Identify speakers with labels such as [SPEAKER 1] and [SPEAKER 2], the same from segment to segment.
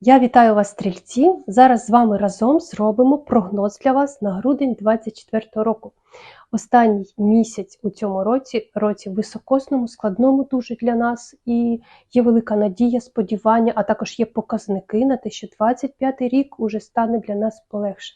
[SPEAKER 1] Я вітаю вас, стрільці! Зараз з вами разом зробимо прогноз для вас на грудень 2024 року. Останній місяць у цьому році, році високосному, складному дуже для нас, і є велика надія, сподівання, а також є показники на те, що 25 рік уже стане для нас полегше.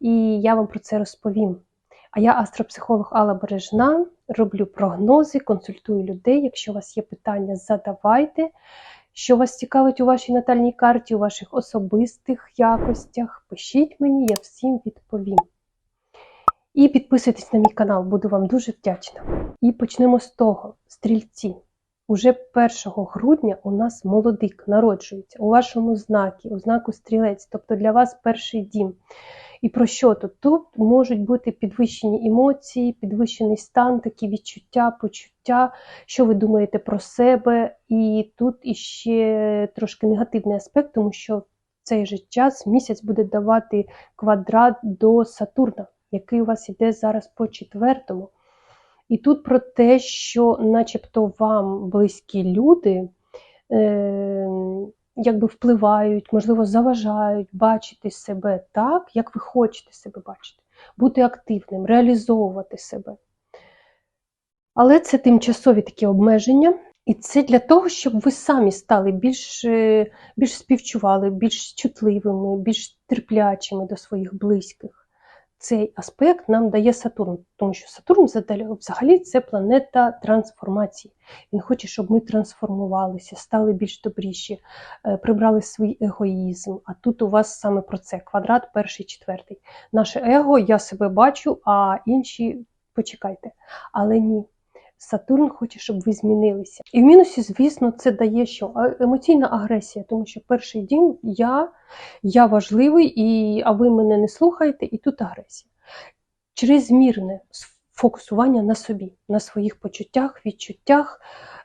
[SPEAKER 1] І я вам про це розповім. А я астропсихолог Алла Бережна, роблю прогнози, консультую людей. Якщо у вас є питання, задавайте. Що вас цікавить у вашій натальній карті, у ваших особистих якостях, пишіть мені, я всім відповім. І підписуйтесь на мій канал, буду вам дуже вдячна. І почнемо з того, стрільці. Уже 1 грудня у нас молодик народжується у вашому знакі, у знаку стрілець, тобто для вас перший дім. І про що тут? Тут можуть бути підвищені емоції, підвищений стан, такі відчуття, почуття, що ви думаєте про себе. І тут іще трошки негативний аспект, тому що в цей же час місяць буде давати квадрат до Сатурна, який у вас іде зараз по четвертому. І тут про те, що начебто вам близькі люди. Е якби впливають, можливо, заважають бачити себе так, як ви хочете себе бачити, бути активним, реалізовувати себе. Але це тимчасові такі обмеження, і це для того, щоб ви самі стали більш більш співчували, більш чутливими, більш терплячими до своїх близьких цей аспект нам дає Сатурн, тому що Сатурн взагалі це планета трансформації. Він хоче, щоб ми трансформувалися, стали більш добріші, е, прибрали свій егоїзм. А тут у вас саме про це квадрат, перший, четвертий. Наше его, я себе бачу, а інші почекайте. Але ні. Сатурн хоче, щоб ви змінилися. І в мінусі, звісно, це дає що? Емоційна агресія, тому що перший дім я я важливий, і, а ви мене не слухаєте, і тут агресія. Чрезмірне фокусування на собі, на своїх почуттях, відчуттях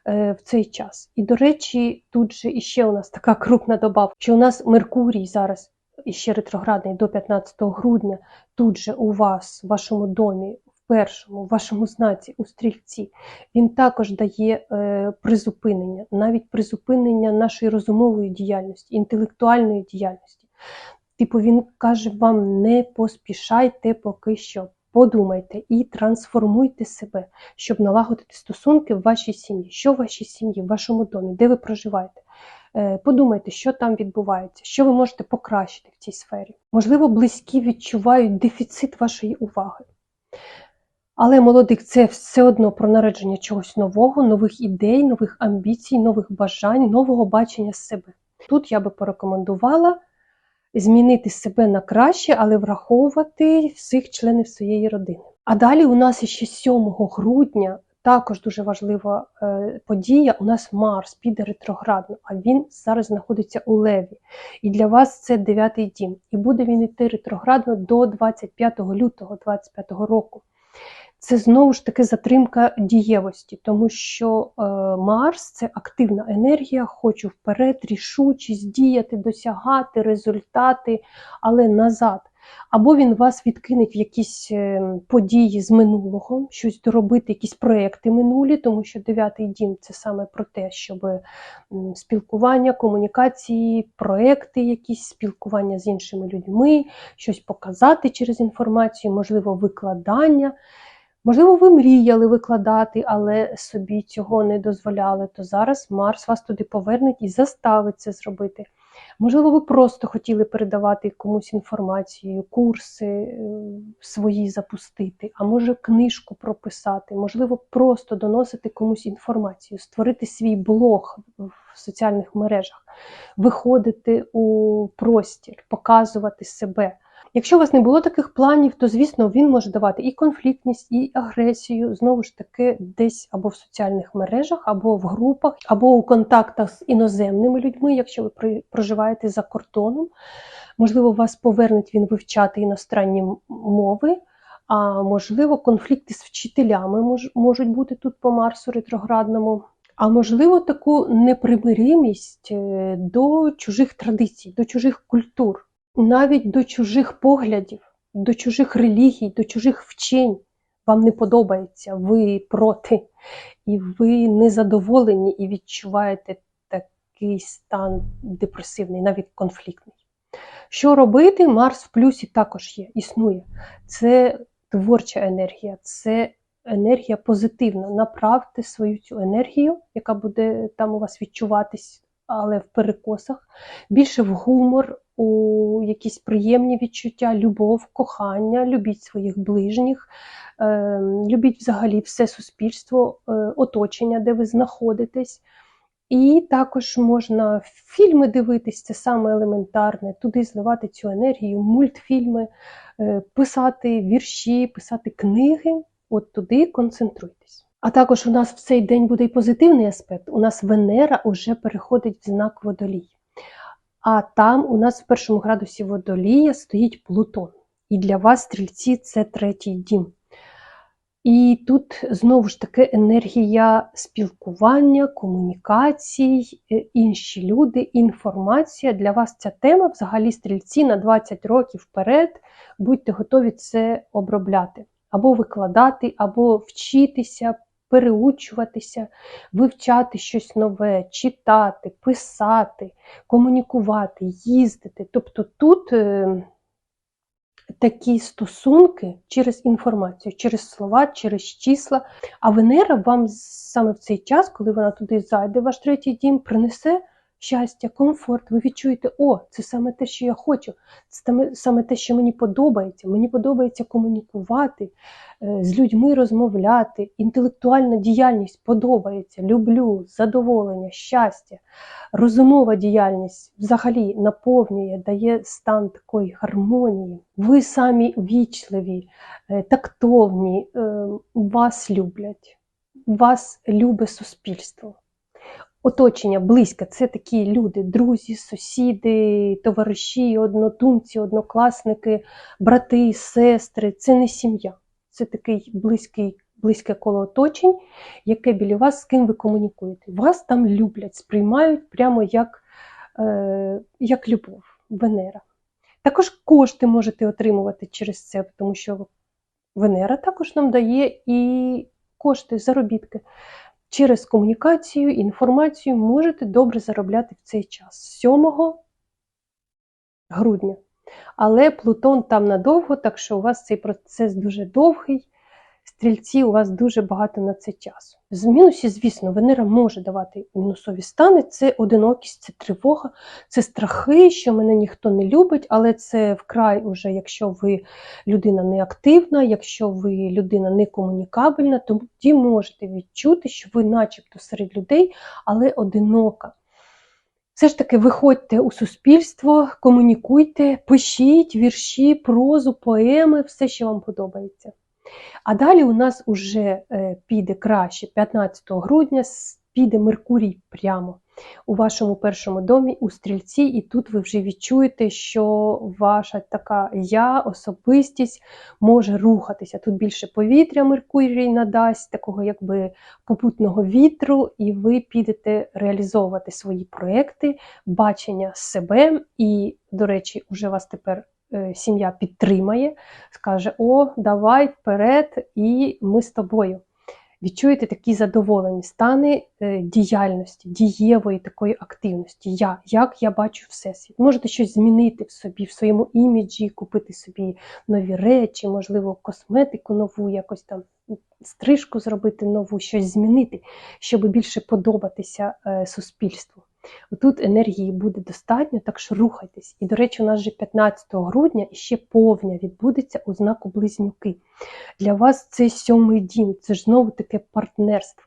[SPEAKER 1] е, в цей час. І, до речі, тут же іще у нас така крупна добавка, що у нас Меркурій зараз. Іще ретроградний до 15 грудня, тут же у вас, в вашому домі, першому, вашому знаці у стрільці, він також дає е, призупинення, навіть призупинення нашої розумової діяльності, інтелектуальної діяльності. Типу, він каже вам: не поспішайте поки що. Подумайте і трансформуйте себе, щоб налагодити стосунки в вашій сім'ї. Що в вашій сім'ї, в вашому домі, де ви проживаєте? Е, подумайте, що там відбувається, що ви можете покращити в цій сфері. Можливо, близькі відчувають дефіцит вашої уваги. Але молодик це все одно про народження чогось нового, нових ідей, нових амбіцій, нових бажань, нового бачення себе. Тут я би порекомендувала змінити себе на краще, але враховувати всіх членів своєї родини. А далі у нас ще 7 грудня також дуже важлива е, подія. У нас Марс піде ретроградно, а він зараз знаходиться у Леві. І для вас це дев'ятий дім. І буде він йти ретроградно до 25 лютого 2025 року це знову ж таки затримка дієвості, тому що е, Марс це активна енергія, хочу вперед, рішучість діяти, досягати результати, але назад. Або він вас відкинеть в якісь е, події з минулого, щось доробити, якісь проекти минулі, тому що дев'ятий дім це саме про те, щоб спілкування, комунікації, проекти, якісь спілкування з іншими людьми, щось показати через інформацію, можливо, викладання. Можливо, ви мріяли викладати, але собі цього не дозволяли, то зараз Марс вас туди поверне і заставить це зробити. Можливо, ви просто хотіли передавати комусь інформацію, курси е, свої запустити, а може книжку прописати, можливо, просто доносити комусь інформацію, створити свій блог в соціальних мережах, виходити у простір, показувати себе. Якщо у вас не було таких планів, то, звісно, він може давати і конфліктність, і агресію, знову ж таки, десь або в соціальних мережах, або в групах, або у контактах з іноземними людьми, якщо ви проживаєте за кордоном. Можливо, вас повернеть він вивчати іностранні мови, а можливо, конфлікти з вчителями можуть бути тут по Марсу ретроградному. А можливо, таку непримиримість е, до чужих традицій, до чужих культур навіть до чужих поглядів, до чужих релігій, до чужих вчень вам не подобається, ви проти, і ви незадоволені і відчуваєте такий стан депресивний, навіть конфліктний. Що робити? Марс в плюсі також є, існує. Це творча енергія, це енергія позитивна. Направте свою цю енергію, яка буде там у вас відчуватись, але в перекосах, більше в гумор, у якісь приємні відчуття, любов, кохання, любіть своїх ближніх, е, любіть взагалі все суспільство, е, оточення, де ви знаходитесь. І також можна фільми дивитись, це саме елементарне, туди зливати цю енергію, мультфільми, е, писати вірші, писати книги, от туди концентруйтесь. А також у нас в цей день буде і позитивний аспект. У нас Венера вже переходить в знак водолій. А там у нас в першому градусі водолія стоїть Плутон. І для вас, стрільці, це третій дім. І тут знову ж таки енергія спілкування, комунікацій, е, інші люди, інформація. Для вас ця тема взагалі стрільці на 20 років вперед. Будьте готові це обробляти, або викладати, або вчитися, переучуватися, вивчати щось нове, читати, писати, комунікувати, їздити. Тобто тут. е, такі стосунки через інформацію, через слова, через числа. А Венера вам саме в цей час, коли вона туди зайде, ваш третій дім, принесе щастя, комфорт. Ви відчуєте, о, це саме те, що я хочу, це саме те, що мені подобається. Мені подобається комунікувати, е, з людьми розмовляти, інтелектуальна діяльність подобається, люблю, задоволення, щастя. Розумова діяльність взагалі наповнює, дає стан такої гармонії. Ви самі вічливі, е, тактовні, е, вас люблять, вас любить суспільство. Оточення близьке це такі люди, друзі, сусіди, товариші, однодумці, однокласники, брати, сестри. Це не сім'я, це такий близький близьке коло оточень, яке біля вас, з ким ви комунікуєте. Вас там люблять, сприймають прямо як, е, як любов, Венера. Також кошти можете отримувати через це, тому що Венера також нам дає і кошти, заробітки. Через комунікацію, інформацію можете добре заробляти в цей час, 7 грудня. Але Плутон там надовго, так що у вас цей процес дуже довгий стрільці, у вас дуже багато на це часу. З мінусі, звісно, Венера може давати мінусові стани, це одинокість, це тривога, це страхи, що мене ніхто не любить, але це вкрай, уже, якщо ви людина неактивна, якщо ви людина не комунікабельна, тоді можете відчути, що ви начебто серед людей, але одинока. Все ж таки, виходьте у суспільство, комунікуйте, пишіть вірші, прозу, поеми, все, що вам подобається. А далі у нас вже е, піде краще 15 грудня, піде Меркурій прямо у вашому першому домі у стрільці, і тут ви вже відчуєте, що ваша така я, особистість може рухатися. Тут більше повітря Меркурій надасть, такого якби попутного вітру, і ви підете реалізовувати свої проекти, бачення себе. І, до речі, уже вас тепер сім'я підтримає, скаже: О, давай вперед, і ми з тобою. Відчуєте такі задоволені стани е, діяльності, дієвої такої активності. Я, Як я бачу всесвіт. Можете щось змінити в собі, в своєму іміджі, купити собі нові речі, можливо, косметику нову, якось там стрижку зробити нову, щось змінити, щоб більше подобатися е, суспільству. Тут енергії буде достатньо, так що рухайтесь. І, до речі, у нас вже 15 грудня ще повня відбудеться у знаку близнюки. Для вас це сьомий дім, це ж знову таке партнерство.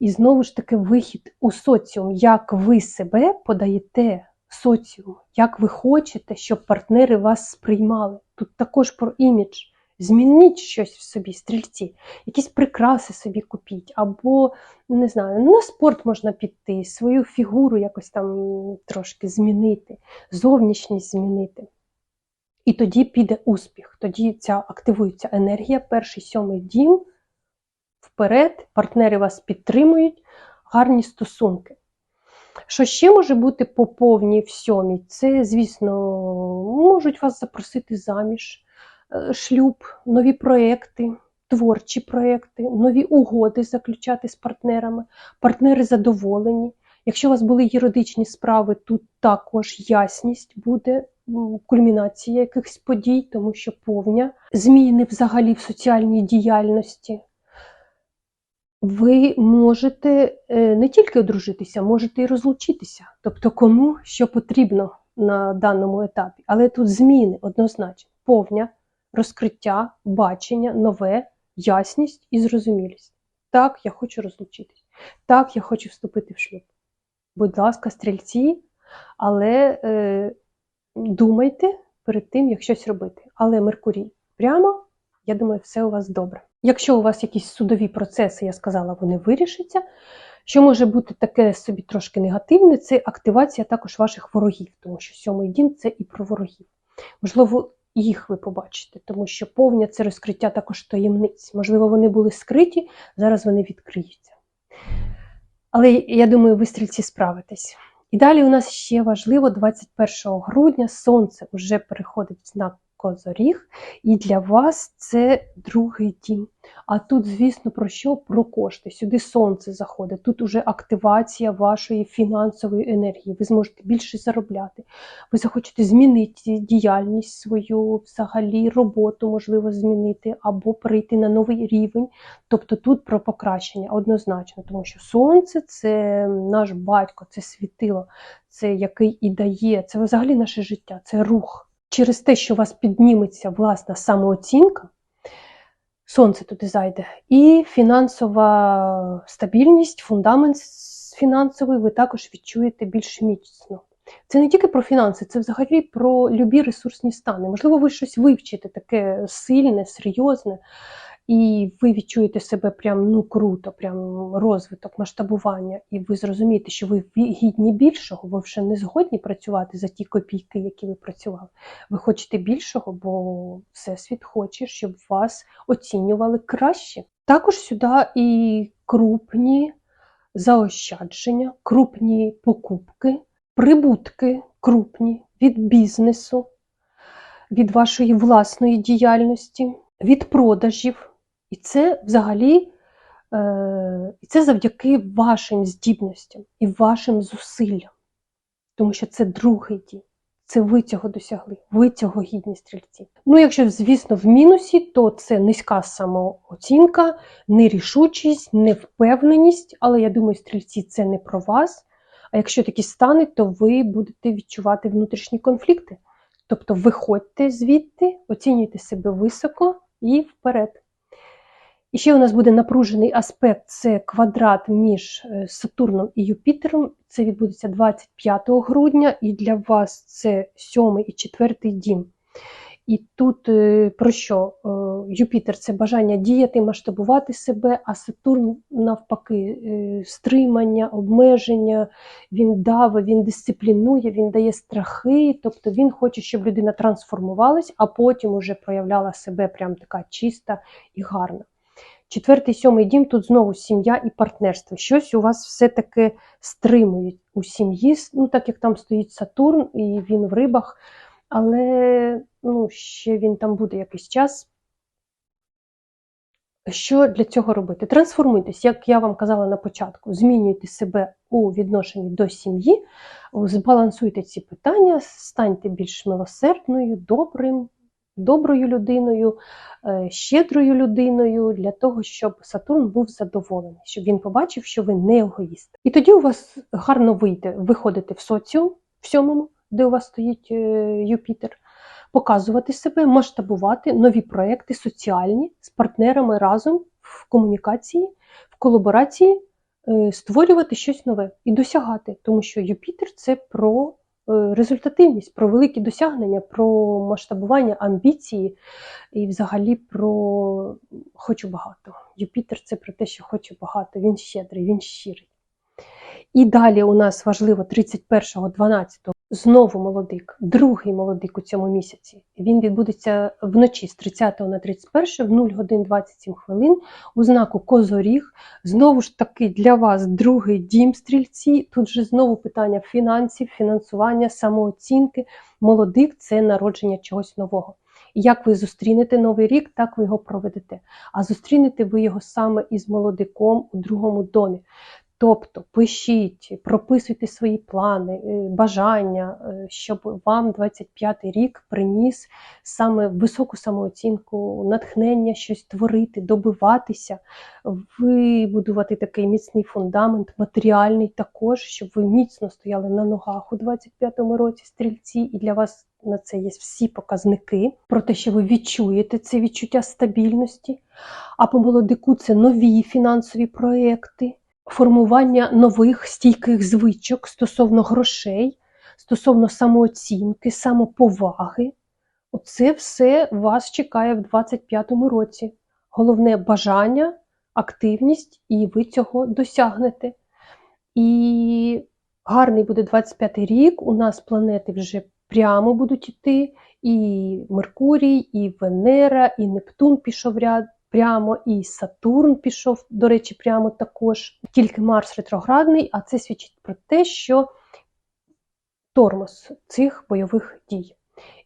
[SPEAKER 1] І знову ж таки вихід у соціум, як ви себе подаєте соціуму, як ви хочете, щоб партнери вас сприймали. Тут також про імідж. Змініть щось в собі, стрільці, якісь прикраси собі купіть, або, не знаю, на спорт можна піти, свою фігуру якось там трошки змінити, зовнішність змінити. І тоді піде успіх, тоді ця активується енергія, перший сьомий дім, вперед, партнери вас підтримують, гарні стосунки. Що ще може бути по повній в сьомій? Це, звісно, можуть вас запросити заміж. Е, шлюб, нові проекти, творчі проекти, нові угоди заключати з партнерами, партнери задоволені, Якщо у вас були юридичні справи, тут також ясність буде, кульмінація якихось подій, тому що повня, зміни взагалі в соціальній діяльності. Ви можете е, не тільки одружитися, можете і розлучитися. Тобто кому що потрібно на даному етапі. Але тут зміни однозначно, повня, розкриття, бачення, нове, ясність і зрозумілість. Так, я хочу розлучитись. Так, я хочу вступити в шлюб. Будь ласка, стрільці, але е, думайте перед тим, як щось робити. Але Меркурій прямо, я думаю, все у вас добре. Якщо у вас якісь судові процеси, я сказала, вони вирішаться. Що може бути таке собі трошки негативне, це активація також ваших ворогів, тому що сьомий дім це і про ворогів. Можливо, їх ви побачите, тому що повня це розкриття також таємниць. Можливо, вони були скриті, зараз вони відкриються. Але я думаю, ви стрільці справитесь. І далі у нас ще важливо, 21 грудня сонце вже переходить в знак Козоріг, і для вас це другий дім. А тут, звісно, про що? Про кошти. Сюди сонце заходить. Тут уже активація вашої фінансової енергії. Ви зможете більше заробляти. Ви захочете змінити діяльність свою, взагалі роботу можливо змінити, або перейти на новий рівень. Тобто тут про покращення однозначно, тому що сонце це наш батько, це світило, це який і дає, це взагалі наше життя, це рух. Через те, що у вас підніметься власна самооцінка, сонце туди зайде, і фінансова стабільність, фундамент фінансовий ви також відчуєте більш міцно. Це не тільки про фінанси, це взагалі про любі ресурсні стани. Можливо, ви щось вивчите таке сильне, серйозне, і ви відчуєте себе прям ну круто, прям розвиток, масштабування, і ви зрозумієте, що ви гідні більшого, ви вже не згодні працювати за ті копійки, які ви працювали. Ви хочете більшого, бо всесвіт хоче, щоб вас оцінювали краще. Також сюди і крупні заощадження, крупні покупки, прибутки крупні від бізнесу, від вашої власної діяльності, від продажів. І це взагалі е, і це завдяки вашим здібностям і вашим зусиллям. Тому що це другий дім. Це ви цього досягли, ви цього гідні стрільці. Ну, якщо, звісно, в мінусі, то це низька самооцінка, нерішучість, невпевненість. Але я думаю, стрільці це не про вас. А якщо такі стане, то ви будете відчувати внутрішні конфлікти. Тобто виходьте звідти, оцінюйте себе високо і вперед. І ще у нас буде напружений аспект це квадрат між е, Сатурном і Юпітером. Це відбудеться 25 грудня, і для вас це сьомий і четвертий дім. І тут е, про що? Е, Юпітер це бажання діяти, масштабувати себе, а Сатурн, навпаки, стримання, обмеження, він дави, він дисциплінує, він дає страхи, тобто він хоче, щоб людина трансформувалась, а потім уже проявляла себе прям така чиста і гарна. Четвертий, сьомий дім тут знову сім'я і партнерство. Щось у вас все-таки стримують у сім'ї, ну так як там стоїть Сатурн, і він в рибах, але ну, ще він там буде якийсь час. Що для цього робити? Трансформуйтесь, як я вам казала на початку, змінюйте себе у відношенні до сім'ї, збалансуйте ці питання, станьте більш милосердною, добрим, доброю людиною, е, щедрою людиною для того, щоб Сатурн був задоволений, щоб він побачив, що ви не егоїст. І тоді у вас гарно вийде виходити в соціум в сьомому, де у вас стоїть е, Юпітер, показувати себе, масштабувати нові проекти соціальні з партнерами разом в комунікації, в колаборації. е, Створювати щось нове і досягати, тому що Юпітер це про результативність, про великі досягнення, про масштабування амбіції і взагалі про хочу багато. Юпітер це про те, що хочу багато, він щедрий, він щирий. І далі у нас важливо 31.12 знову молодик, другий молодик у цьому місяці. Він відбудеться вночі з 30 на 31 в 0 годин 27 хвилин у знаку Козоріг. Знову ж таки, для вас другий дім стрільці. Тут же знову питання фінансів, фінансування, самооцінки. Молодик це народження чогось нового. Як ви зустрінете новий рік, так ви його проведете. А зустрінете ви його саме із молодиком у другому домі. Тобто пишіть, прописуйте свої плани, е, бажання, е, щоб вам 25-й рік приніс саме високу самооцінку, натхнення щось творити, добиватися, вибудувати такий міцний фундамент, матеріальний також, щоб ви міцно стояли на ногах у 25-му році стрільці, і для вас на це є всі показники про те, що ви відчуєте це відчуття стабільності. А по молодику це нові фінансові проекти, формування нових стійких звичок стосовно грошей, стосовно самооцінки, самоповаги. Оце все вас чекає в 25-му році. Головне бажання, активність, і ви цього досягнете. І гарний буде 25-й рік. У нас планети вже прямо будуть йти. І Меркурій, і Венера, і Нептун пішов ряд прямо, і Сатурн пішов, до речі, прямо також. Тільки Марс ретроградний, а це свідчить про те, що тормоз цих бойових дій.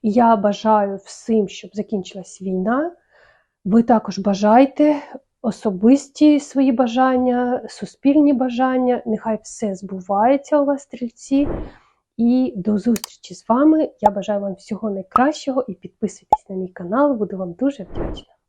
[SPEAKER 1] І я бажаю всім, щоб закінчилась війна. Ви також бажайте особисті свої бажання, суспільні бажання. Нехай все збувається у вас, стрільці. І до зустрічі з вами. Я бажаю вам всього найкращого і підписуйтесь на мій канал, буду вам дуже вдячна.